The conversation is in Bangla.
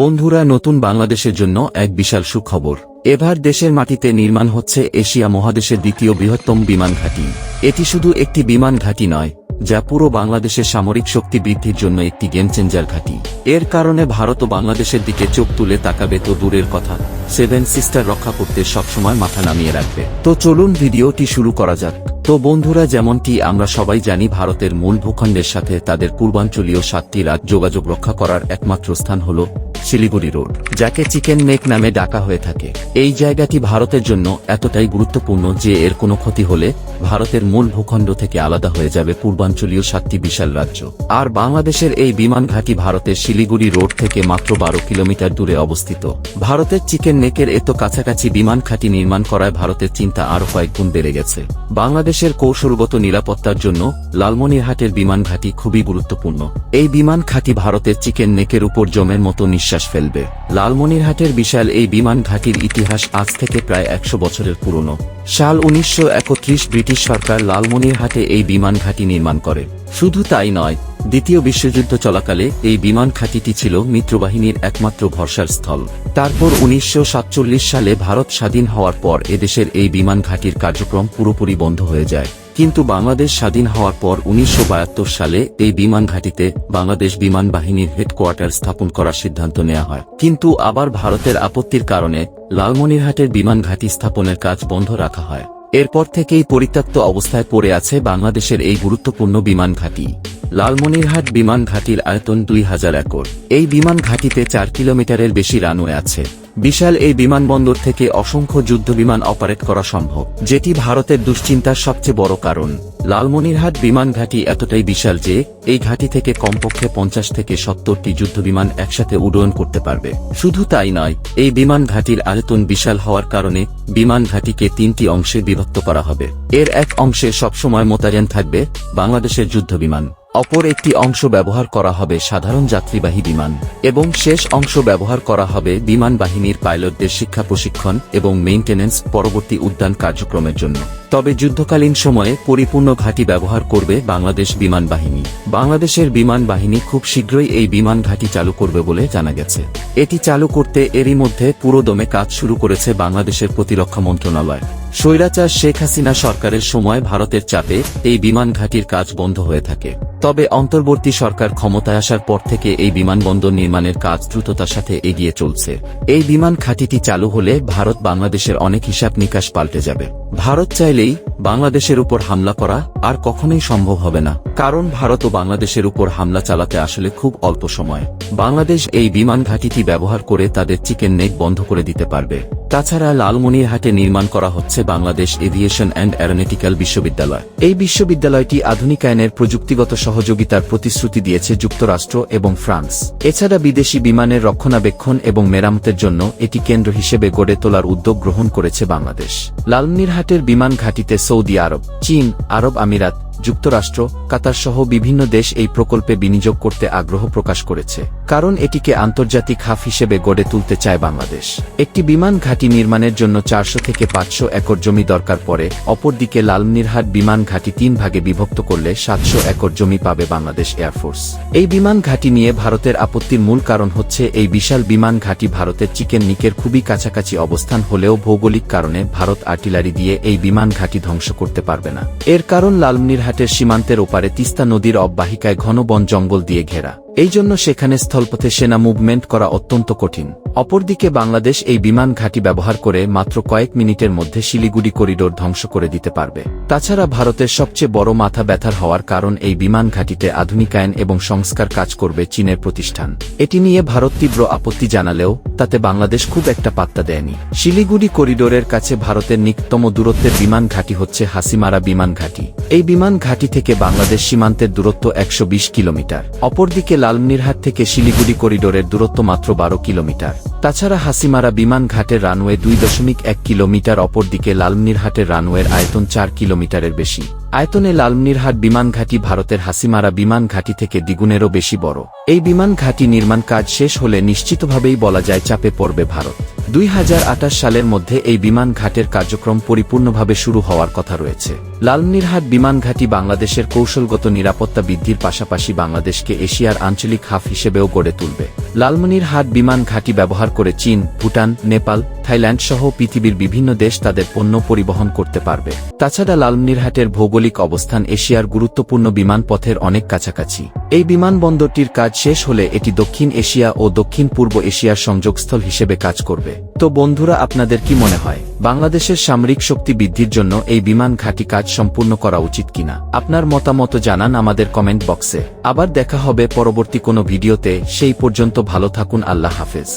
বন্ধুরা, নতুন বাংলাদেশের জন্য এক বিশাল সুখবর। এবার দেশের মাটিতে নির্মাণ হচ্ছে এশিয়া মহাদেশের দ্বিতীয় বৃহত্তম বিমান ঘাঁটি। এটি শুধু একটি বিমান ঘাঁটি নয়, যা পুরো বাংলাদেশের সামরিক শক্তি বৃদ্ধির জন্য একটি গেম চেঞ্জার ঘাঁটি। এর কারণে ভারত ও বাংলাদেশের দিকে চোখ তুলে তাকাবে তো দূরের কথা, সেভেন সিস্টার রক্ষা করতে সবসময় মাথা নামিয়ে রাখবে। তো চলুন ভিডিওটি শুরু করা যাক। তো বন্ধুরা, যেমনটি আমরা সবাই জানি, ভারতের মূল ভূখণ্ডের সাথে তাদের পূর্বাঞ্চলীয় সাতটি রাজ্য যোগাযোগ রক্ষা করার একমাত্র স্থান হল শিলিগুড়ি রোড, যাকে চিকেন নেক নামে ডাকা হয়ে থাকে। এই জায়গাটি ভারতের জন্য এতটাই গুরুত্বপূর্ণ যে এর কোনো ক্ষতি হলে ভারতের মূল ভূখণ্ড থেকে আলাদা হয়ে যাবে পূর্বাঞ্চলীয় সাতটি বিশাল রাজ্য। আর বাংলাদেশের এই বিমান ঘাঁটি ভারতের শিলিগুড়ি রোড থেকে মাত্র বারো কিলোমিটার দূরে অবস্থিত। ভারতের চিকেন নেকের এত কাছাকাছি বিমান ঘাঁটি নির্মাণ করায় ভারতের চিন্তা আরও কয়েক গুণ বেড়ে গেছে। বাংলাদেশের কৌশলগত নিরাপত্তার জন্য লালমনিরহাটের বিমান ঘাঁটি খুবই গুরুত্বপূর্ণ। এই বিমান ঘাঁটি ভারতের চিকেন নেকের উপর জমের মতো নিঃশ্বাস ফেলবে। লালমনিরহাটের বিশাল এই বিমান ঘাঁটির ইতিহাস আজ থেকে প্রায় একশো বছরের পুরনো। সাল উনিশশো একত্রিশ ব্রিটিশ সরকার লালমনিরহাটে এই বিমান ঘাঁটি নির্মাণ করে। শুধু তাই নয়, দ্বিতীয় বিশ্বযুদ্ধ চলাকালে এই বিমান ঘাঁটিটি ছিল মিত্রবাহিনীর একমাত্র ভরসার স্থল। তারপর উনিশশো সাতচল্লিশ সালে ভারত স্বাধীন হওয়ার পর এদেশের এই বিমান ঘাঁটির কার্যক্রম পুরোপুরি বন্ধ হয়ে যায়। কিন্তু বাংলাদেশ স্বাধীন হওয়ার পর উনিশশো সালে এই বিমান ঘাঁটিতে বাংলাদেশ বিমান বাহিনীর হেডকোয়ার্টার স্থাপন করার সিদ্ধান্ত নেওয়া হয়। কিন্তু আবার ভারতের আপত্তির কারণে লালমনিরহাটের বিমান ঘাঁটি স্থাপনের কাজ বন্ধ রাখা হয়। এরপর থেকেই পরিত্যক্ত অবস্থায় পড়ে আছে বাংলাদেশের এই গুরুত্বপূর্ণ বিমান ঘাঁটি। লালমনিরহাট বিমান ঘাঁটির আয়তন দুই হাজার একর। এই বিমান ঘাঁটিতে চার কিলোমিটারের বেশি রানওয়ে আছে। বিশাল এই বিমানবন্দর থেকে অসংখ্য যুদ্ধ বিমান অপারেট করা সম্ভব, যেটি ভারতের দুশ্চিন্তার সবচেয়ে বড় কারণ। লালমনিরহাট বিমান ঘাঁটি এতটাই বিশাল যে, এই ঘাঁটি থেকে কমপক্ষে পঞ্চাশ থেকে সত্তরটি যুদ্ধবিমান একসাথে উড্ডয়ন করতে পারবে। শুধু তাই নয়, এই বিমান ঘাঁটির আয়তন বিশাল হওয়ার কারণে বিমান ঘাঁটিকে তিনটি অংশে বিভক্ত করা হবে। এর এক অংশে সবসময় মোতায়েন থাকবে বাংলাদেশের যুদ্ধবিমান। অপর একটি অংশ ব্যবহার করা হবে সাধারণ যাত্রীবাহী বিমান এবং শেষ অংশ ব্যবহার করা হবে বিমান বাহিনীর পাইলটদের শিক্ষা প্রশিক্ষণ এবং মেইনটেনেন্স পরবর্তী উদ্যান কার্যক্রমের জন্য। তবে যুদ্ধকালীন সময়ে পরিপূর্ণ ঘাঁটি ব্যবহার করবে বাংলাদেশ বিমান বাহিনী। বাংলাদেশের বিমান বাহিনী খুব শীঘ্রই এই বিমান ঘাঁটি চালু করবে বলে জানা গেছে। এটি চালু করতে এরই মধ্যে পুরোদমে কাজ শুরু করেছে বাংলাদেশের প্রতিরক্ষা মন্ত্রণালয়। স্বৈরাচার শেখ হাসিনা সরকারের সময় ভারতের চাপে এই বিমান ঘাঁটির কাজ বন্ধ হয়ে থাকে। তবে অন্তর্বর্তী সরকার ক্ষমতায় আসার পর থেকে এই বিমানবন্দর নির্মাণের কাজ দ্রুততার সাথে এগিয়ে চলছে। এই বিমান ঘাঁটিটি চালু হলে ভারত বাংলাদেশের অনেক হিসাব নিকাশ পাল্টে যাবে। ভারত চাইলেই বাংলাদেশের উপর হামলা করা আর কখনোই সম্ভব হবে না, কারণ ভারত ও বাংলাদেশের উপর হামলা চালাতে আসলে খুব অল্প সময়। বাংলাদেশ এই বিমান ঘাঁটিটি ব্যবহার করে তাদের চিকেন নেক বন্ধ করে দিতে পারবে। তাছাড়া লালমনিরহাটে নির্মাণ করা হচ্ছে বাংলাদেশ এভিয়েশন অ্যান্ড অ্যারোনেটিক্যাল বিশ্ববিদ্যালয়। এই বিশ্ববিদ্যালয়টি আধুনিকায়নের প্রযুক্তিগত সহযোগিতার প্রতিশ্রুতি দিয়েছে যুক্তরাষ্ট্র এবং ফ্রান্স। এছাড়া বিদেশি বিমানের রক্ষণাবেক্ষণ এবং মেরামতের জন্য এটি কেন্দ্র হিসেবে গড়ে তোলার উদ্যোগ গ্রহণ করেছে বাংলাদেশ। লালমিরহাটের বিমান ঘাটিতে সৌদি আরব, চীন, আরব আমিরাত যুক্তরাষ্ট্র, কাতার সহ বিভিন্ন দেশ এই প্রকল্পে বিনিয়োগ করতে আগ্রহ প্রকাশ করেছে, কারণ এটিকে আন্তর্জাতিক হাফ হিসেবে গড়ে তুলতে চায় বাংলাদেশ। একটি বিমান ঘাঁটি নির্মাণের জন্য চারশো থেকে পাঁচশো একর জমি দরকার পড়ে, অপরদিকে লালমনিরহাট বিমান ঘাঁটি তিন ভাগে বিভক্ত করলে সাতশো একর জমি পাবে বাংলাদেশ এয়ারফোর্স এই বিমান ঘাঁটি নিয়ে ভারতের আপত্তির মূল কারণ হচ্ছে এই বিশাল বিমান ঘাঁটি ভারতের চিকেন নিকের খুবই কাছাকাছি অবস্থান হলেও ভৌগোলিক কারণে ভারত আর্টিলারি দিয়ে এই বিমান ঘাঁটি ধ্বংস করতে পারবে না। এর কারণ লালমনিরহাট ঘাটের সীমান্তের ওপারে তিস্তা নদীর অববাহিকায় ঘন বন জঙ্গল দিয়ে ঘেরা। এই জন্য সেখানে স্থলপথে সেনা মুভমেন্ট করা অত্যন্ত কঠিন। অপরদিকে বাংলাদেশ এই বিমান ঘাঁটি ব্যবহার করে মাত্র কয়েক মিনিটের মধ্যে শিলিগুড়ি করিডোর ধ্বংস করে দিতে পারবে। তাছাড়া ভারতের সবচেয়ে বড় মাথা ব্যথার হওয়ার কারণ এই বিমান ঘাঁটিতে আধুনিকায়ন এবং সংস্কার কাজ করবে চীনের প্রতিষ্ঠান। এটি নিয়ে ভারত তীব্র আপত্তি জানালেও তাতে বাংলাদেশ খুব একটা পাত্তা দেয়নি। শিলিগুড়ি করিডোরের কাছে ভারতের নিকটতম দূরত্বের বিমান ঘাঁটি হচ্ছে হাসিমারা বিমান ঘাঁটি। এই বিমান ঘাঁটি থেকে বাংলাদেশ সীমান্তের দূরত্ব একশো বিশ কিলোমিটার। অপরদিকে লালমনিরহাট থেকে শিলিগুড়ি করিডোরের দূরত্ব মাত্র বারো কিলোমিটার। তাছাড়া হাসিমারা বিমান ঘাটের রানওয়ে দুই দশমিক এক কিলোমিটার, অপরদিকে লালমনিরহাটের রানওয়ের আয়তন চার কিলোমিটারের বেশি। আয়তনে লালমনিরহাট বিমান ঘাঁটি ভারতের হাসিমারা বিমান ঘাঁটি থেকে দ্বিগুণেরও বেশি বড়। এই বিমান ঘাঁটি নির্মাণ কাজ শেষ হলে নিশ্চিতভাবেই বলা যায় চাপে পড়বে ভারত। দুই হাজার আঠাশ সালের মধ্যে এই বিমান ঘাটের কার্যক্রম পরিপূর্ণভাবে শুরু হওয়ার কথা রয়েছে। লালমনিরহাট বিমানঘাটি বাংলাদেশের কৌশলগত নিরাপত্তা বৃদ্ধির পাশাপাশি বাংলাদেশকে এশিয়ার আঞ্চলিক হাফ হিসেবেও গড়ে তুলবে। লালমনিরহাট বিমান ঘাঁটি ব্যবহার করে চীন, ভুটান, নেপাল, থাইল্যান্ড সহ পৃথিবীর বিভিন্ন দেশ তাদের পণ্য পরিবহন করতে পারবে। তাছাড়া লালমনিরহাটের ভৌগোলিক অবস্থান এশিয়ার গুরুত্বপূর্ণ বিমানপথের অনেক কাছাকাছি। এই বিমানবন্দরটির কাজ শেষ হলে এটি দক্ষিণ এশিয়া ও দক্ষিণ পূর্ব এশিয়ার সংযোগস্থল হিসেবে কাজ করবে। তো বন্ধুরা, আপনাদের কি মনে হয়, বাংলাদেশের সামরিক শক্তি বৃদ্ধির জন্য এই বিমান ঘাঁটি কাজ সম্পূর্ণ করা উচিত কিনা? আপনার মতামত জানান আমাদের কমেন্ট বক্সে। আবার দেখা হবে পরবর্তী কোনো ভিডিওতে, সেই পর্যন্ত ভালো থাকুন, আল্লাহ হাফেজ।